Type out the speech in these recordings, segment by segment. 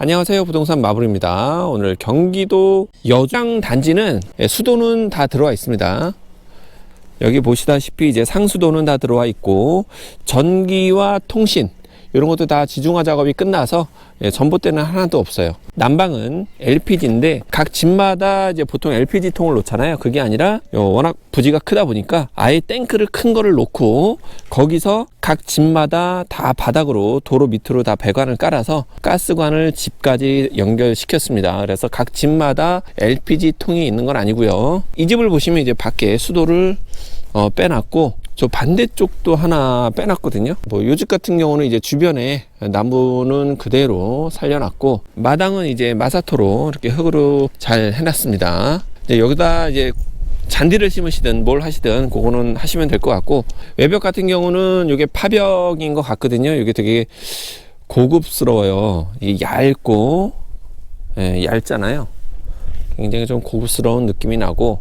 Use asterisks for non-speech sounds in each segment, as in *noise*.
안녕하세요. 부동산 마블입니다. 오늘 경기도 여장 단지는 예, 수도는 다 들어와 있습니다. 여기 보시다시피 이제 상수도는 다 들어와 있고 전기와 통신 이런 것도 다 지중화 작업이 끝나서 예, 전봇대는 하나도 없어요. 난방은 LPG인데 각 집마다 이제 보통 LPG 통을 놓잖아요. 그게 아니라 요 워낙 부지가 크다 보니까 아예 탱크를 큰 거를 놓고 거기서 각 집마다 다 바닥으로 도로 밑으로 다 배관을 깔아서 가스관을 집까지 연결시켰습니다. 그래서 각 집마다 LPG 통이 있는 건 아니고요. 이 집을 보시면 이제 밖에 수도를 어, 빼놨고 저 반대쪽도 하나 빼놨거든요. 뭐 요집 같은 경우는 이제 주변에 나무는 그대로 살려놨고 마당은 이제 마사토로 이렇게 흙으로 잘 해놨습니다. 이제 여기다 이제 잔디를 심으시든 뭘 하시든 그거는 하시면 될 것 같고 외벽 같은 경우는 이게 파벽인 것 같거든요. 이게 되게 고급스러워요. 이 얇고 예, 얇잖아요. 굉장히 좀 고급스러운 느낌이 나고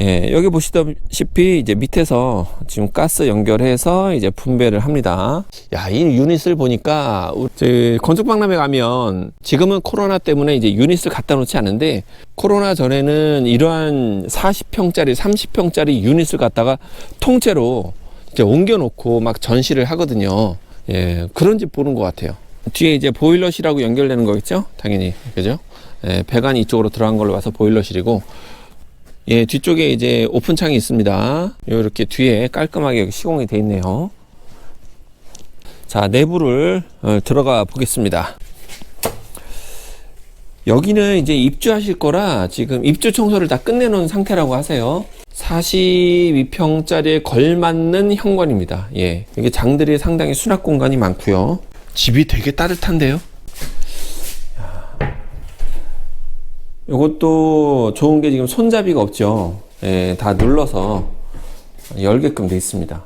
예, 여기 보시다시피 이제 밑에서 지금 가스 연결해서 이제 분배를 합니다. 야, 이 유닛을 보니까 저희 건축박람회 가면 지금은 코로나 때문에 이제 유닛을 갖다 놓지 않는데 코로나 전에는 이러한 40평짜리, 30평짜리 유닛을 갖다가 통째로 이제 옮겨 놓고 막 전시를 하거든요. 예, 그런 집 보는 것 같아요. 뒤에 이제 보일러실하고 연결되는 거겠죠? 당연히. 그죠? 예, 배관이 이쪽으로 들어간 걸로 봐서 보일러실이고 예, 뒤쪽에 이제 오픈 창이 있습니다. 이렇게 뒤에 깔끔하게 여기 시공이 돼 있네요. 자, 내부를 어, 들어가 보겠습니다. 여기는 이제 입주하실 거라 지금 입주 청소를 다 끝내놓은 상태라고 하세요. 42평짜리에 걸맞는 현관입니다. 예. 이게 장들이 상당히 수납 공간이 많고요. 집이 되게 따뜻한데요. 이것도 좋은 게 지금 손잡이가 없죠. 예, 다 눌러서 열게끔 돼 있습니다.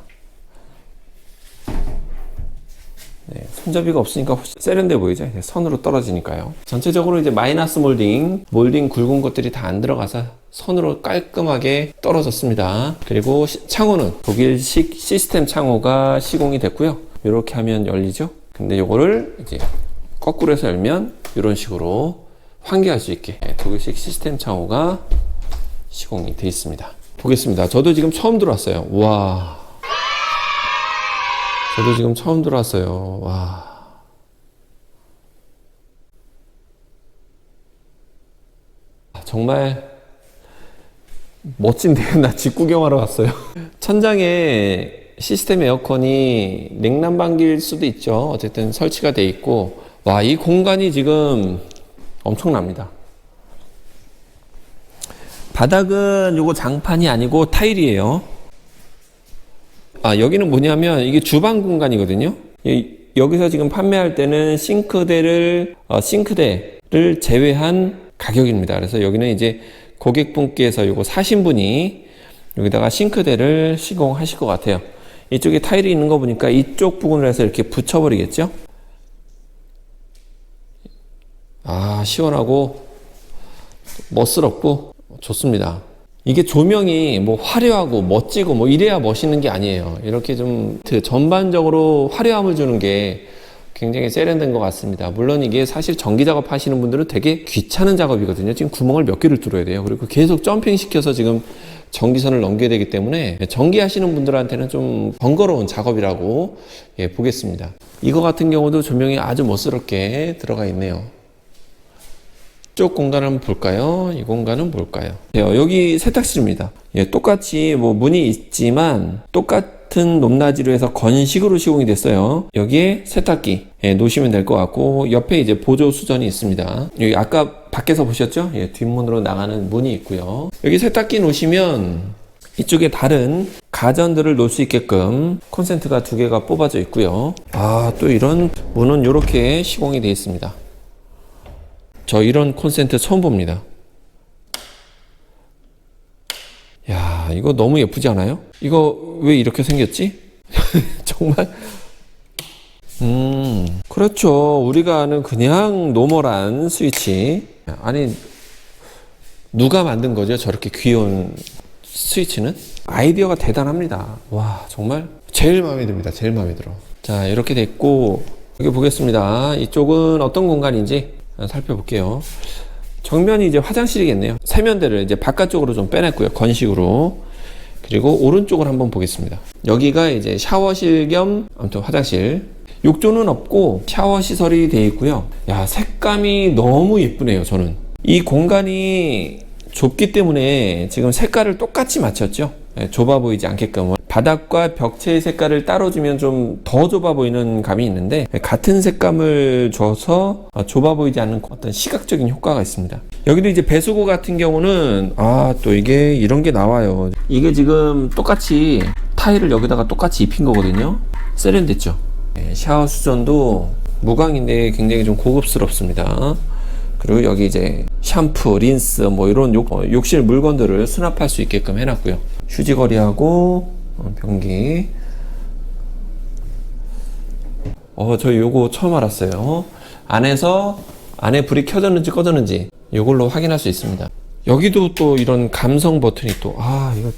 네, 손잡이가 없으니까 세련돼 보이죠? 선으로 떨어지니까요. 전체적으로 이제 마이너스 몰딩, 몰딩 굵은 것들이 다 안 들어가서 선으로 깔끔하게 떨어졌습니다. 그리고 시- 창호는 독일식 시스템 창호가 시공이 됐고요. 이렇게 하면 열리죠. 근데 이거를 이제 거꾸로 해서 열면 이런 식으로 환기할 수 있게 네, 독일식 시스템 창호가 시공이 되어 있습니다. 보겠습니다. 저도 지금 처음 들어왔어요. 와. 저도 지금 처음 들어왔어요. 와. 정말 멋진데요. *laughs* 나집 구경하러 왔어요. *laughs* 천장에 시스템 에어컨이 냉난방기일 수도 있죠. 어쨌든 설치가 돼 있고, 와, 이 공간이 지금 엄청납니다. 바닥은 요거 장판이 아니고 타일이에요. 아, 여기는 뭐냐면 이게 주방 공간이거든요. 이- 여기서 지금 판매할 때는 싱크대를, 어, 싱크대를 제외한 가격입니다. 그래서 여기는 이제 고객분께서 요거 사신 분이 여기다가 싱크대를 시공하실 것 같아요. 이쪽에 타일이 있는 거 보니까 이쪽 부분을 해서 이렇게 붙여버리겠죠? 아, 시원하고 멋스럽고 좋습니다. 이게 조명이 뭐 화려하고 멋지고 뭐 이래야 멋있는 게 아니에요. 이렇게 좀그 전반적으로 화려함을 주는 게 굉장히 세련된 것 같습니다. 물론 이게 사실 전기 작업 하시는 분들은 되게 귀찮은 작업이거든요. 지금 구멍을 몇 개를 뚫어야 돼요. 그리고 계속 점핑 시켜서 지금 전기선을 넘겨야 되기 때문에 전기 하시는 분들한테는 좀 번거로운 작업이라고 예, 보겠습니다. 이거 같은 경우도 조명이 아주 멋스럽게 들어가 있네요. 이쪽 공간을 한번 볼까요? 이 공간은 뭘까요? 네, 여기 세탁실입니다. 예, 똑같이 뭐 문이 있지만 똑같은 높낮이로 해서 건식으로 시공이 됐어요. 여기에 세탁기 예, 놓으시면 될 것 같고 옆에 이제 보조 수전이 있습니다. 여기 아까 밖에서 보셨죠? 예, 뒷문으로 나가는 문이 있고요. 여기 세탁기 놓으시면 이쪽에 다른 가전들을 놓을 수 있게끔 콘센트가 두 개가 뽑아져 있고요. 아, 또 이런 문은 이렇게 시공이 되어 있습니다. 저 이런 콘센트 처음 봅니다. 야, 이거 너무 예쁘지 않아요? 이거 왜 이렇게 생겼지? *laughs* 정말. 음, 그렇죠. 우리가 아는 그냥 노멀한 스위치. 아니, 누가 만든 거죠? 저렇게 귀여운 스위치는? 아이디어가 대단합니다. 와, 정말 제일 마음에 듭니다. 제일 마음에 들어. 자, 이렇게 됐고, 여기 보겠습니다. 이쪽은 어떤 공간인지 살펴볼게요. 정면이 이제 화장실이겠네요. 세면대를 이제 바깥쪽으로 좀 빼냈고요. 건식으로. 그리고 오른쪽을 한번 보겠습니다. 여기가 이제 샤워실 겸 아무튼 화장실. 욕조는 없고 샤워 시설이 되어 있고요. 야, 색감이 너무 예쁘네요, 저는. 이 공간이 좁기 때문에 지금 색깔을 똑같이 맞췄죠. 예, 좁아 보이지 않게끔. 바닥과 벽체의 색깔을 따로 주면 좀 더 좁아 보이는 감이 있는데 같은 색감을 줘서 어, 좁아 보이지 않는 어떤 시각적인 효과가 있습니다. 여기도 이제 배수구 같은 경우는 아 또 이게 이런 게 나와요. 이게 지금 똑같이 타일을 여기다가 똑같이 입힌 거거든요. 세련됐죠. 네, 샤워 수전도 무광인데 굉장히 좀 고급스럽습니다. 그리고 여기 이제 샴푸, 린스 뭐 이런 욕, 어, 욕실 물건들을 수납할 수 있게끔 해놨고요. 휴지거리하고 어, 변기. 어, 저 요거 처음 알았어요. 안에서 안에 불이 켜졌는지 꺼졌는지 이걸로 확인할 수 있습니다. 여기도 또 이런 감성 버튼이 또, 아, 이거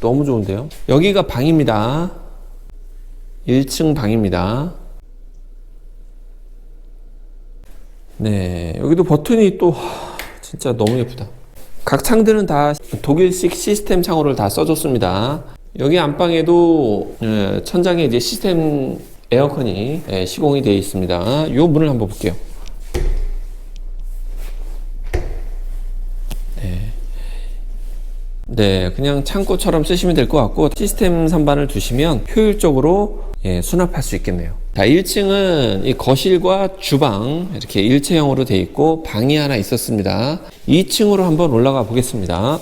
너무 좋은데요? 여기가 방입니다. 1층 방입니다. 네, 여기도 버튼이 또 하, 진짜 너무 예쁘다. 각 창들은 다 독일식 시스템 창호를 다 써줬습니다. 여기 안방에도 예, 천장에 이제 시스템 에어컨이 예, 시공이 되어 있습니다. 이 문을 한번 볼게요. 네. 네, 그냥 창고처럼 쓰시면 될 것 같고 시스템 선반을 두시면 효율적으로 예, 수납할 수 있겠네요. 자, 1층은 이 거실과 주방 이렇게 일체형으로 되어 있고 방이 하나 있었습니다. 2층으로 한번 올라가 보겠습니다.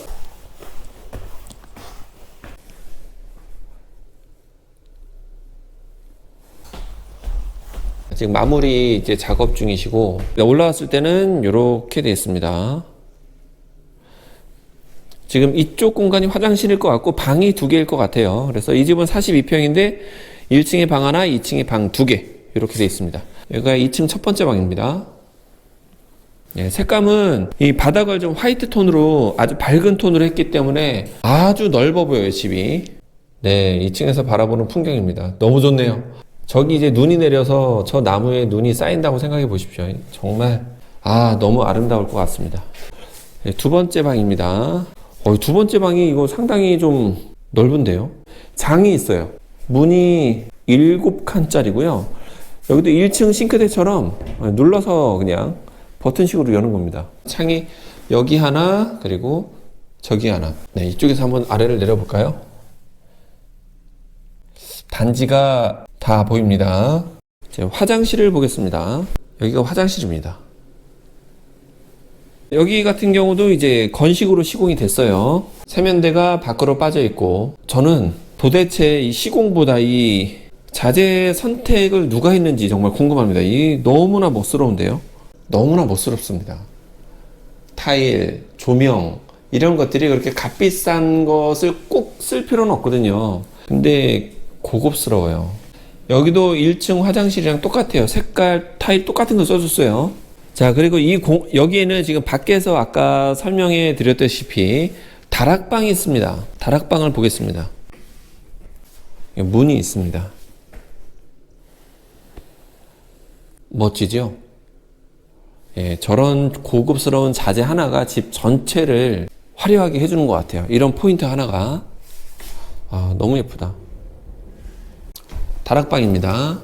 지금 마무리 이제 작업 중이시고 올라왔을 때는 이렇게 되어 있습니다. 지금 이쪽 공간이 화장실일 것 같고 방이 두 개일 것 같아요. 그래서 이 집은 42평인데 1층에 방 하나, 2층에 방 두 개. 이렇게 되어 있습니다. 여기가 2층 첫 번째 방입니다. 예, 색감은 이 바닥을 좀 화이트 톤으로 아주 밝은 톤으로 했기 때문에 아주 넓어 보여요, 집이. 네, 2층에서 바라보는 풍경입니다. 너무 좋네요. 저기 이제 눈이 내려서 저 나무에 눈이 쌓인다고 생각해 보십시오. 정말, 아, 너무 아름다울 것 같습니다. 네, 두 번째 방입니다. 어, 두 번째 방이 이거 상당히 좀 넓은데요. 장이 있어요. 문이 7칸짜리고요. 여기도 1층 싱크대처럼 눌러서 그냥 버튼식으로 여는 겁니다. 창이 여기 하나, 그리고 저기 하나. 네, 이쪽에서 한번 아래를 내려볼까요? 단지가 다 보입니다. 이제 화장실을 보겠습니다. 여기가 화장실입니다. 여기 같은 경우도 이제 건식으로 시공이 됐어요. 세면대가 밖으로 빠져 있고, 저는 도대체 이 시공보다 이 자재 선택을 누가 했는지 정말 궁금합니다. 이 너무나 멋스러운데요. 너무나 멋스럽습니다. 타일, 조명, 이런 것들이 그렇게 값비싼 것을 꼭 쓸 필요는 없거든요. 근데 고급스러워요. 여기도 1층 화장실이랑 똑같아요. 색깔, 타일 똑같은 거 써줬어요. 자, 그리고 이 공, 여기에는 지금 밖에서 아까 설명해 드렸다시피 다락방이 있습니다. 다락방을 보겠습니다. 문이 있습니다. 멋지죠? 예, 저런 고급스러운 자재 하나가 집 전체를 화려하게 해주는 것 같아요. 이런 포인트 하나가. 아, 너무 예쁘다. 다락방입니다.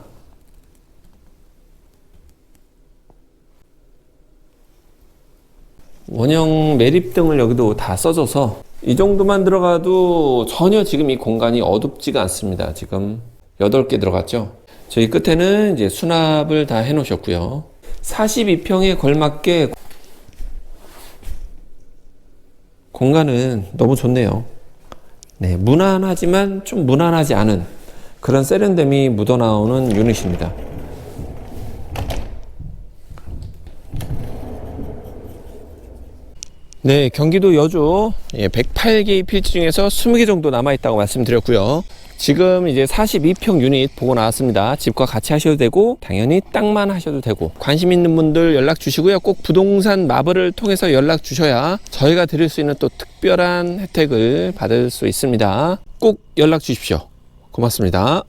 원형 매립등을 여기도 다 써줘서 이 정도만 들어가도 전혀 지금 이 공간이 어둡지가 않습니다. 지금 8개 들어갔죠. 저희 끝에는 이제 수납을 다 해 놓으셨고요. 42평에 걸맞게 공간은 너무 좋네요. 네, 무난하지만 좀 무난하지 않은 그런 세련됨이 묻어나오는 유닛입니다. 네, 경기도 여주 108개의 필지 중에서 20개 정도 남아있다고 말씀드렸고요. 지금 이제 42평 유닛 보고 나왔습니다. 집과 같이 하셔도 되고 당연히 땅만 하셔도 되고 관심 있는 분들 연락 주시고요. 꼭 부동산 마블을 통해서 연락 주셔야 저희가 드릴 수 있는 또 특별한 혜택을 받을 수 있습니다. 꼭 연락 주십시오. 고맙습니다.